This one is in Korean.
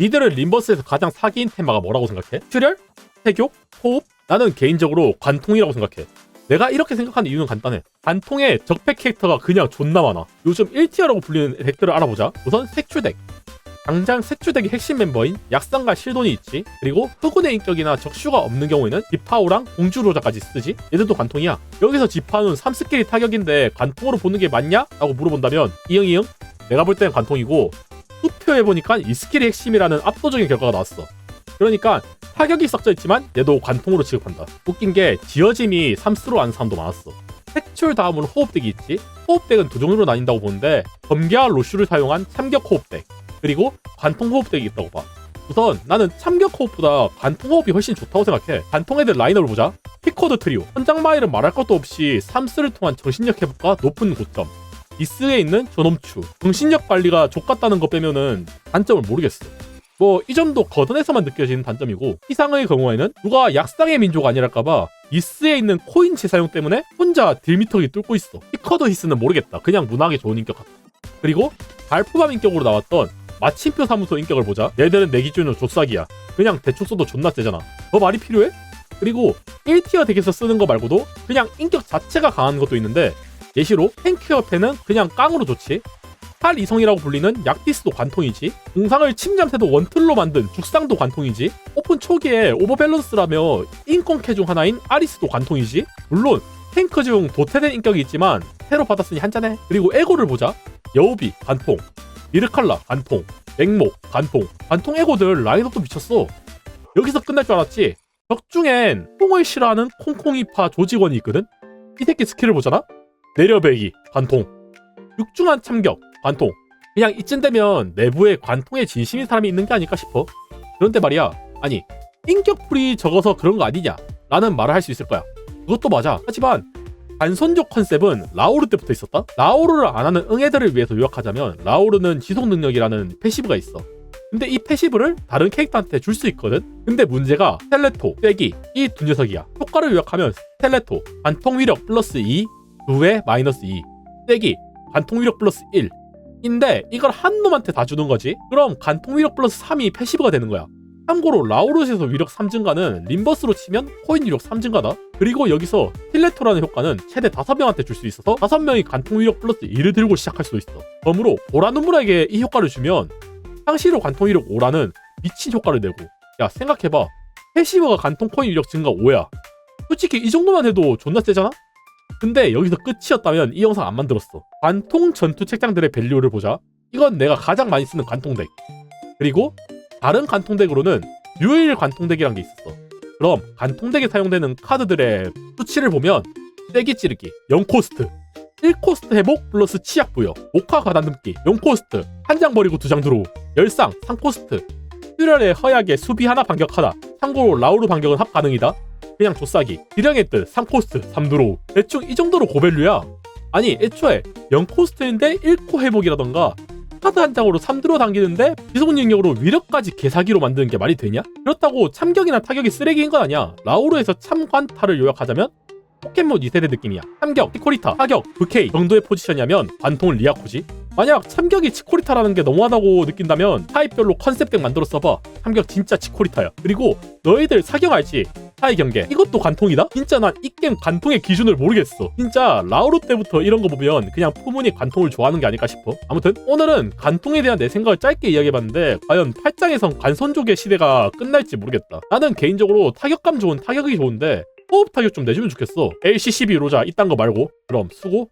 니들은 림버스에서 가장 사기인 테마가 뭐라고 생각해? 출혈? 태교? 호흡? 나는 개인적으로 관통이라고 생각해. 내가 이렇게 생각하는 이유는 간단해. 관통에 적폐 캐릭터가 그냥 존나 많아. 요즘 1티어라고 불리는 덱들을 알아보자. 우선 색출덱. 당장 색출덱의 핵심 멤버인 약상과 실돈이 있지. 그리고 흑운의 인격이나 적슈가 없는 경우에는 지파오랑 공주로자까지 쓰지. 얘들도 관통이야. 여기서 지파는 3스킬이 타격인데 관통으로 보는 게 맞냐? 라고 물어본다면 이응 이응. 내가 볼 땐 관통이고 투표해보니까 이 스킬이 핵심이라는 압도적인 결과가 나왔어. 그러니까 타격이 섞여 있지만 얘도 관통으로 취급한다. 웃긴 게 지어짐이 3스로 아는 사람도 많았어. 색출 다음으로 호흡덱이 있지. 호흡덱은 두 종류로 나뉜다고 보는데 검계와 로슈를 사용한 참격 호흡덱 그리고 관통 호흡덱이 있다고 봐. 우선 나는 참격 호흡보다 관통 호흡이 훨씬 좋다고 생각해. 관통 애들 라인업을 보자. 피코드 트리오, 현장 마일은 말할 것도 없이 3스를 통한 정신력 회복과 높은 고점. 이스에 있는 저놈추, 정신력 관리가 족같다는 거 빼면은 단점을 모르겠어. 뭐 이 점도 거든에서만 느껴지는 단점이고 희상의 경우에는 누가 약상의 민족 아니랄까봐 이스에 있는 코인 재사용 때문에 혼자 딜미터기 뚫고 있어. 피커드 히스는 모르겠다. 그냥 문학에 좋은 인격 같아. 그리고 발포감 인격으로 나왔던 마침표 사무소 인격을 보자. 얘들은 내 기준으로 조싹이야. 그냥 대충 써도 존나 세잖아. 더 말이 필요해? 그리고 1티어 덱에서 쓰는 거 말고도 그냥 인격 자체가 강한 것도 있는데 예시로 탱크 옆에는 그냥 깡으로 좋지. 팔 이성이라고 불리는 약디스도 관통이지. 공상을 침잠새도 원틀로 만든 죽상도 관통이지. 오픈 초기에 오버밸런스라며 인권캐 중 하나인 아리스도 관통이지. 물론 탱크 중 도태된 인격이 있지만 새로 받았으니 한잔해. 그리고 에고를 보자. 여우비 관통, 미르칼라 관통, 맹목 관통, 관통 에고들 라인업도 미쳤어. 여기서 끝날 줄 알았지. 적 중엔 콩을 싫어하는 콩콩이파 조직원이 있거든. 이 새끼 스킬을 보잖아. 내려배기 관통, 육중한 참격 관통. 그냥 이쯤 되면 내부에 관통에 진심인 사람이 있는 게 아닐까 싶어. 그런데 말이야. 아니 인격풀이 적어서 그런 거 아니냐? 라는 말을 할 수 있을 거야. 그것도 맞아. 하지만 반선족 컨셉은 라오르 때부터 있었다. 라오르를 안 하는 응애들을 위해서 요약하자면 라오르는 지속 능력이라는 패시브가 있어. 근데 이 패시브를 다른 캐릭터한테 줄 수 있거든. 근데 문제가 텔레토, 쐐기 이 두 녀석이야. 효과를 요약하면 텔레토 관통 위력 플러스 2, 2에 마이너스 2, 쐐기 관통 위력 플러스 1. 인데 이걸 한 놈한테 다 주는 거지. 그럼 관통 위력 플러스 3이 패시브가 되는 거야. 참고로 라우르스에서 위력 3 증가는 림버스로 치면 코인 위력 3 증가다. 그리고 여기서 힐레토라는 효과는 최대 5명한테 줄 수 있어서 5명이 관통 위력 플러스 2를 들고 시작할 수도 있어. 그러므로 보라 눈물에게 이 효과를 주면 상시로 관통 위력 5라는 미친 효과를 내고 야 생각해봐. 패시브가 관통 코인 위력 증가 5야. 솔직히 이 정도만 해도 존나 세잖아? 근데 여기서 끝이었다면 이 영상 안 만들었어. 관통 전투 책장들의 밸류를 보자. 이건 내가 가장 많이 쓰는 관통덱. 그리고 다른 관통덱으로는 유일 관통덱이란 게 있었어. 그럼 관통덱에 사용되는 카드들의 수치를 보면 떼기 찌르기 0코스트 1코스트 회복 플러스 치약 부여 목화 가다듬기 0코스트 한 장 버리고 두 장 들어오 열상 3코스트 퓨럴의 허약에 수비 하나 반격하다 참고로 라우르 반격은 합 가능이다 그냥 조싸기 기량의 뜻 3코스트 3드로우 대충 이 정도로 고밸류야 아니 애초에 0코스트인데 1코 회복이라던가 카드 한 장으로 3드로 당기는데 지속 능력으로 위력까지 개사기로 만드는 게 말이 되냐? 그렇다고 참격이나 타격이 쓰레기인 건 아니야. 라우르에서 참관타를 요약하자면 포켓몬 2세대 느낌이야. 참격, 치코리타, 타격, VK 정도의 포지션이라면 관통은 리아코지. 만약 참격이 치코리타라는 게 너무하다고 느낀다면 타입별로 컨셉덱 만들어 써봐. 참격 진짜 치코리타야. 그리고 너희들 사격 알지? 타의 경계. 이것도 관통이다? 진짜 난 이 게임 관통의 기준을 모르겠어. 진짜 라우르 때부터 이런 거 보면 그냥 푸문이 관통을 좋아하는 게 아닐까 싶어. 아무튼 오늘은 관통에 대한 내 생각을 짧게 이야기해봤는데 과연 8장에선 관선족의 시대가 끝날지 모르겠다. 나는 개인적으로 타격감 좋은 타격이 좋은데 호흡 타격 좀 내주면 좋겠어. LCCB 로자 이딴 거 말고. 그럼 수고